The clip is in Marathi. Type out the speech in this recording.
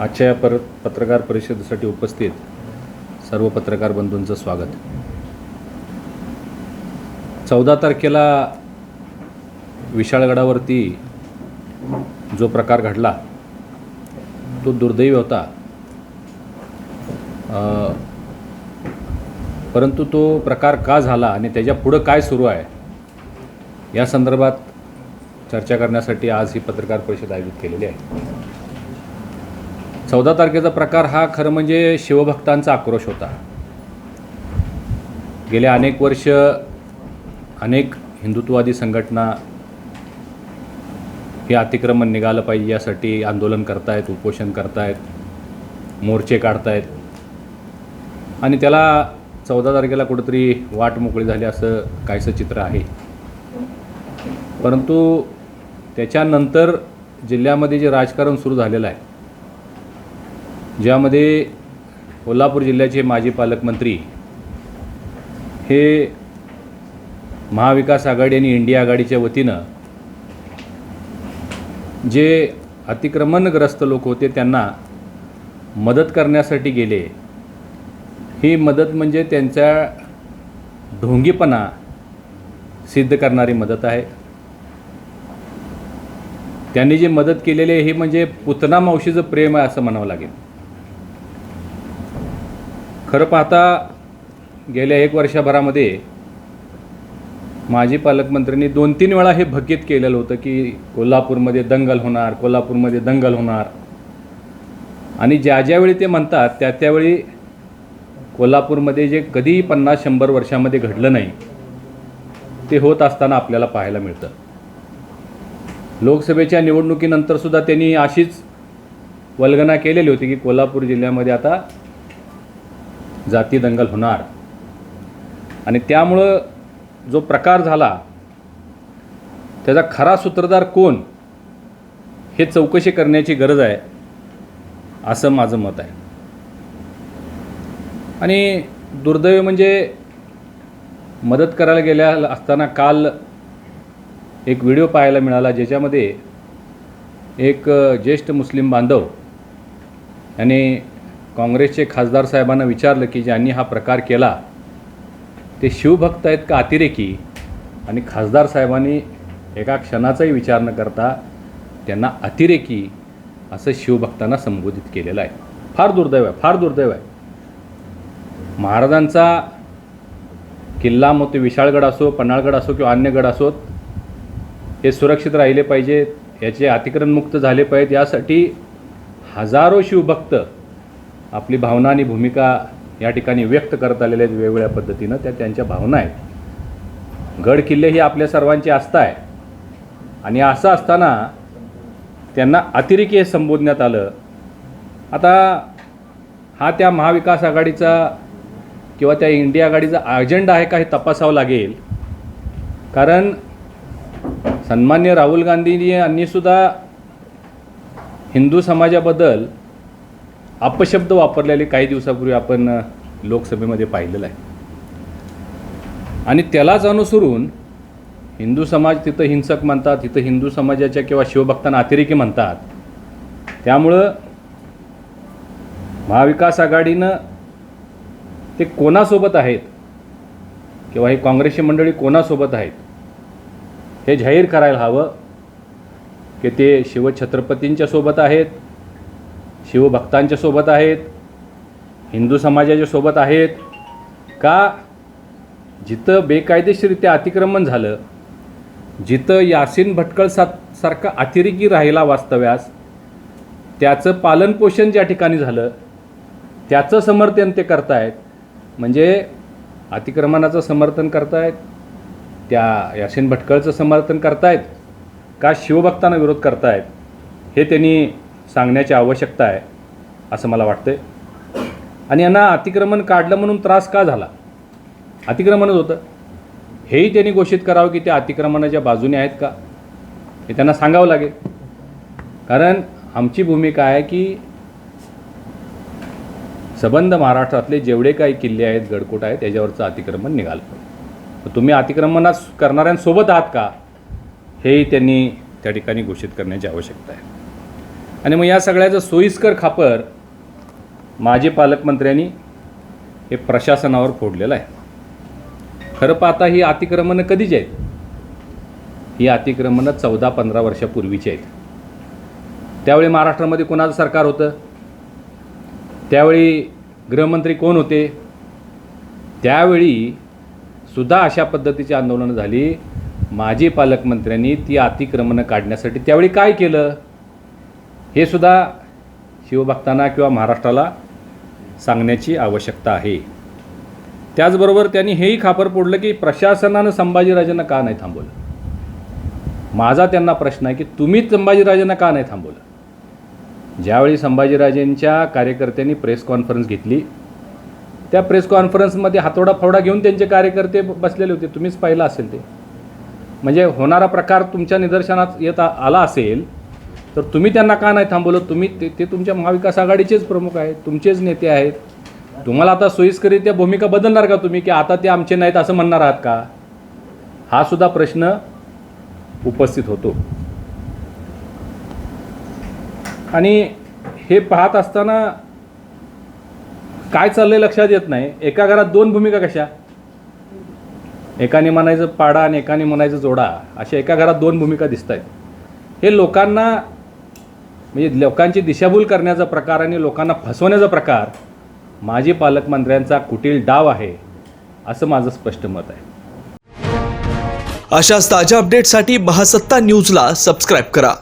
आजच्या या पर पत्रकार परिषदेसाठी उपस्थित सर्व पत्रकार बंधूंचं स्वागत. चौदा तारखेला विशाळगडावरती जो प्रकार घडला तो दुर्दैवी होता. परंतु तो प्रकार का झाला आणि त्याच्या पुढं काय सुरू आहे या संदर्भात चर्चा करण्यासाठी आज ही पत्रकार परिषद आयोजित केलेली आहे. चौदा तारखेचा प्रकार हा खरं म्हणजे शिवभक्तांचा आक्रोश होता. गेल्या अनेक वर्ष अनेक हिंदुत्ववादी संघटना हे अतिक्रमण निघालं पाहिजे यासाठी आंदोलन करतायत उपोषण करतायत मोर्चे काढतायत. आणि त्याला चौदा तारखेला कुठंतरी वाट मोकळी झाली असं काहीसं चित्र आहे. परंतु त्याच्यानंतर जिल्ह्यामध्ये जे राजकारण सुरू झालेलं आहे ज्यामध्ये कोल्हापूर जिल्ह्याचे माजी पालकमंत्री हे महाविकास आघाडी आणि इंडिया आघाडीच्या वतीनं जे अतिक्रमणग्रस्त लोक होते त्यांना मदत करण्यासाठी गेले. ही मदत म्हणजे त्यांचा ढोंगीपणा सिद्ध करणारी मदत आहे. त्यांनी जी मदत केलेली आहे ही म्हणजे पुतना मावशीचं प्रेम आहे असं म्हणावं लागेल. खरं पाहता गेल्या एक वर्षभरामध्ये माजी पालकमंत्र्यांनी दोन तीन वेळा हे भकीत केलेलं होतं की कोल्हापूरमध्ये दंगल होणार कोल्हापूरमध्ये दंगल होणार. आणि ज्या ज्यावेळी ते म्हणतात त्या त्यावेळी कोल्हापूरमध्ये जे कधीही पन्नास शंभर वर्षामध्ये घडलं नाही ते होत असताना आपल्याला पाहायला मिळतं. लोकसभेच्या निवडणुकीनंतरसुद्धा त्यांनी अशीच वल्गना केलेली होती की कोल्हापूर जिल्ह्यामध्ये आता जाती दंगल होणार. आणि त्यामुळं जो प्रकार झाला त्याचा खरा सूत्रधार कोण हे चौकशी करण्याची गरज आहे असं माझं मत आहे. आणि दुर्दैव म्हणजे मदत करायला गेल्या असताना काल एक व्हिडिओ पाहायला मिळाला ज्याच्यामध्ये एक ज्येष्ठ मुस्लिम बांधव यांनी काँग्रेसचे खासदार साहेबांना विचारलं की ज्यांनी हा प्रकार केला ते शिवभक्त आहेत का अतिरेकी? आणि खासदार साहेबांनी एका क्षणाचाही विचार न करता त्यांना अतिरेकी असं शिवभक्तांना संबोधित केलेलं आहे. फार दुर्दैव आहे फार दुर्दैव आहे. महाराजांचा किल्ला मग ते विशाळगड असो पन्हाळगड असो किंवा अन्य गड असोत हे सुरक्षित राहिले पाहिजेत याचे अतिक्रमणमुक्त झाले पाहिजेत. यासाठी हजारो शिवभक्त आपली भावना आणि भूमिका या ठिकाणी व्यक्त करत आलेल्या आहेत वेगवेगळ्या पद्धतीनं त्या त्यांच्या भावना आहेत. गड किल्ले ही आपल्या सर्वांची आस्था आहे. आणि असं असताना त्यांना अतिरेकी हे संबोधण्यात आलं. आता हा त्या महाविकास आघाडीचा किंवा त्या इंडिया आघाडीचा अजेंडा आहे का हे तपासावं लागेल. कारण सन्मान्य राहुल गांधीजी यांनीसुद्धा हिंदू समाजाबद्दल अपशब्द वापरलेले काही दिवसापूर्वी आपण लोकसभेमध्ये पाहिलेलं आहे. आणि त्यालाच अनुसरून हिंदू समाज तिथं हिंसक म्हणतात तिथं हिंदू समाजाच्या किंवा शिवभक्तांना अतिरेकी म्हणतात. त्यामुळं महाविकास आघाडीनं ते कोणासोबत आहेत किंवा हे काँग्रेसची मंडळी कोणासोबत आहेत हे जाहीर करायला हवं की ते शिवछत्रपतींच्या सोबत आहेत शिवभक्तांच्या सोबत आहेत हिंदू समाजाच्या सोबत आहेत का जिथं बेकायदेशीरित्या अतिक्रमण झालं जिथं यासीन भटकळ सा सारखा अतिरेकी राहिला वास्तव्यास त्याचं पालनपोषण ज्या ठिकाणी झालं त्याचं समर्थन ते करतायत. म्हणजे अतिक्रमणाचं समर्थन करतायत त्या यासीन भटकळचं समर्थन करतायत का शिवभक्तांना विरोध करतायत हे त्यांनी सांगण्याची आवश्यकता आहे असं मला वाटतं आहे आणि यांना अतिक्रमण काढलं म्हणून त्रास का झाला? अतिक्रमणच होतं. हेही त्यांनी घोषित करावं की त्या अतिक्रमणाच्या बाजूने आहेत का? हे त्यांना सांगावं लागेल. कारण आमची भूमिका आहे की सबंध महाराष्ट्रातले जेवढे काही किल्ले आहेत गडकोट आहेत त्याच्यावरचं अतिक्रमण निघालं. तर तुम्ही अतिक्रमणास करणाऱ्यांसोबत आहात का? हेही त्यांनी त्या ठिकाणी घोषित करण्याची आवश्यकता आहे. आणि मग या सगळ्याचं सोयीस्कर खापर माजी पालकमंत्र्यांनी हे प्रशासनावर फोडलेलं आहे. खरं पाहता ही अतिक्रमणं कधीची आहेत? ही अतिक्रमणं चौदा पंधरा वर्षापूर्वीची आहेत. त्यावेळी महाराष्ट्रामध्ये कोणाचं सरकार होतं? त्यावेळी गृहमंत्री कोण होते? त्यावेळी सुद्धा अशा पद्धतीची आंदोलनं झाली. माजी पालकमंत्र्यांनी ती अतिक्रमणं काढण्यासाठी त्यावेळी काय केलं? हे सुद्धा शिवभक्तांना किंवा महाराष्ट्राला सांगण्याची आवश्यकता आहे. त्याचबरोबर त्यांनी हेही खापर फोडलं की प्रशासनानं संभाजीराजांना का नाही थांबवलं? माझा त्यांना प्रश्न आहे की तुम्हीच संभाजीराजांना का नाही थांबवलं? ज्यावेळी संभाजीराजेंच्या कार्यकर्त्यांनी प्रेस कॉन्फरन्स घेतली त्या प्रेस कॉन्फरन्समध्ये हातोडा फावडा घेऊन त्यांचे कार्यकर्ते बसलेले होते. तुम्हीच पाहिलं असेल ते. म्हणजे होणारा प्रकार तुमच्या निदर्शनात येत आला असेल तर तुम्ही त्यांना का नाही थांबवलं? तुम्ही ते ते तुमच्या महाविकास आघाडीचेच प्रमुख आहेत तुमचेच नेते आहेत. तुम्हाला आता सोयीस्करित्या भूमिका बदलणार का तुम्ही की आता ते आमचे नाहीत असं म्हणणार आहात का? हा सुद्धा प्रश्न उपस्थित होतो. आणि हे पाहत असताना काय चाललंय लक्षात येत नाही. एका घरात दोन भूमिका कशा? एकाने म्हणायचं पाडा आणि एकाने म्हणायचं जोडा अशा एका घरात दोन भूमिका दिसत आहेत हे लोकांना म्हणजे लोकांची दिशाभूल करण्याचा प्रकार आणि लोकांना फसवण्याचा प्रकार माजी पालकमंत्र्यांचा कुटील डाव आहे असं माझं स्पष्ट मत आहे. अशाच ताज्या अपडेटसाठी महासत्ता न्यूजला सबस्क्राईब करा.